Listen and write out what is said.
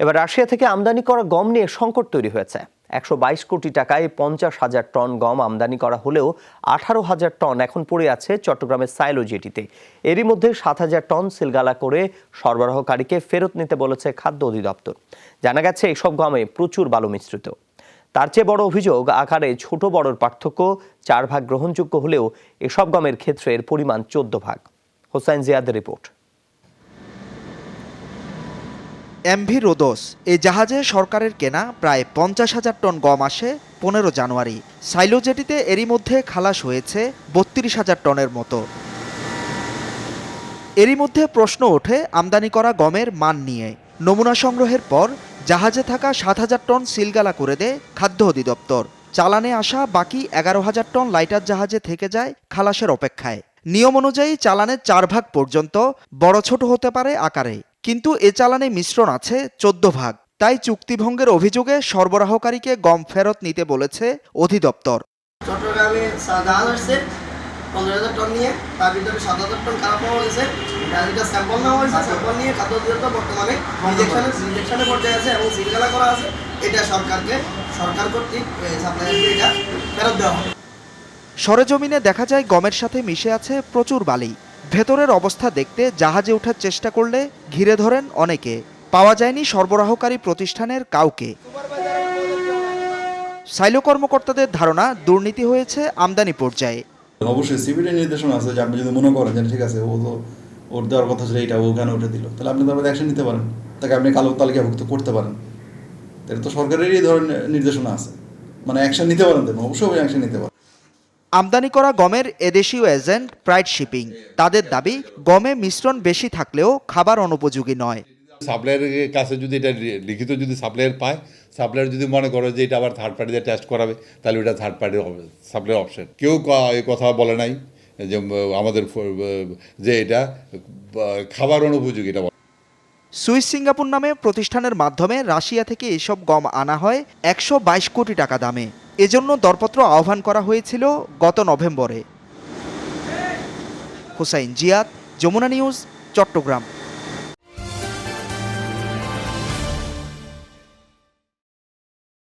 এবার রাশিয়া থেকে আমদানি করা গম নিয়ে সংকট তৈরি হয়েছে। একশো বাইশ কোটি টাকায় পঞ্চাশ হাজার টন গম আমদানি করা হলেও আঠারো হাজার টন এখন পড়ে আছে চট্টগ্রামের সাইলো জেটিতে। এরই মধ্যে সাত হাজার টন সিলগালা করে সরবরাহকারীকে ফেরত নিতে বলেছে খাদ্য অধিদপ্তর। জানা গেছে, এসব গমে প্রচুর বালু মিশ্রিত। তার চেয়ে বড় অভিযোগ, আকারে ছোট বড়র পার্থক্য, চার ভাগ গ্রহণযোগ্য হলেও এসব গমের ক্ষেত্রে এর পরিমাণ চোদ্দ ভাগ। হোসাইন জিয়াদের রিপোর্ট। এমভি রোদোস এই জাহাজে সরকারের কেনা প্রায় পঞ্চাশ হাজার টন গম আসে পনেরো জানুয়ারি। সাইলো জেটিতে এরই মধ্যে খালাস হয়েছে বত্রিশ হাজার টনের মতো। এরই মধ্যে প্রশ্ন ওঠে আমদানি করা গমের মান নিয়ে। নমুনা সংগ্রহের পর জাহাজে থাকা সাত হাজার টন সিলগালা করে দেয় খাদ্য অধিদপ্তর। চালানে আসা বাকি এগারো হাজার টন লাইটার জাহাজে থেকে যায় খালাসের অপেক্ষায়। নিয়ম অনুযায়ী চালানের চার ভাগ পর্যন্ত বড় ছোট হতে পারে আকারে। কিন্তু এ চালানে মিশ্রণ আছে চোদ্দ ভাগ। তাই চুক্তিভঙ্গের অভিযোগে সরবরাহকারীকে গম ফেরত নিতে বলেছে অধিদপ্তর। চট্টগ্রামে জাহাজ আসছে পনেরো হাজার টন নিয়ে। তার ভিতরে সাত হাজার টন খারাপ পাওয়া গেছে এটা স্যাম্পল নেওয়া হয়েছে স্যাম্পল নিয়ে খাদ্য অধিদপ্তর বর্তমানে রিজেকশনের পর্যায়ে আছে এবং সিলগালা করা আছে। এটা সরকারকে সরকার কর্তৃক এটা ফেরত দেওয়া হবে। সরেজমিনে দেখা যায় গমের সাথে মিশে আছে প্রচুর বালি। ভেতরের অবস্থা দেখতে জাহাজে ওঠার চেষ্টা করলে ঘিরে ধরেন অনেকে। পাওয়া যায়নি সরবরাহকারী প্রতিষ্ঠানের কাউকে। সাইলো কর্মকর্তাদের ধারণা, দুর্নীতি হয়েছে আমদানি পর্যায়ে। অবশ্যই সিভিলের নির্দেশনা আছে যে আপনি যদি মনে করেন যে ঠিক আছে, ও তো, ওর দেওয়ার কথা ছিল এটা ও কেন উঠে দিল? তাহলে আপনি তারপরে অ্যাকশন নিতে পারেন। তাকে আপনি কালো তালিকাভুক্ত করতে পারেন। তাহলে তো সরকারেরই ধরনের নির্দেশনা আছে। মানে অ্যাকশন নিতে পারেন দেন অবশ্যই অ্যাকশন নিতে পারেন। আমদানি করা গমের এদেশীয় এজেন্ট প্রাইড শিপিং। তাদের দাবি গমে মিশ্রণ বেশি থাকলেও খাবার অনুপযোগী নয়। সাপ্লায়ারের কাছে যদি এটা লিখিত যদি সাপ্লায়ার পায় সাপ্লায়ার যদি মনে করে যে এটা আবার থার্ড পার্টিতে টেস্ট করাবে তাহলে ওটা থার্ড পার্টির হবে সাপ্লায়ার অপশন কেউ এই কথা বলে নাই যে আমাদের যে এটা খাবার অনুপযোগী এটা সুইস সিঙ্গাপুর নামে প্রতিষ্ঠানের মাধ্যমে রাশিয়া থেকে এসব গম আনা হয় একশো বাইশ কোটি টাকা দামে। এজন্য দরপত্র আহ্বান করা হয়েছিল গত নভেম্বরে। হুসাইন জিয়াদ যমুনা নিউজ চট্টগ্রাম।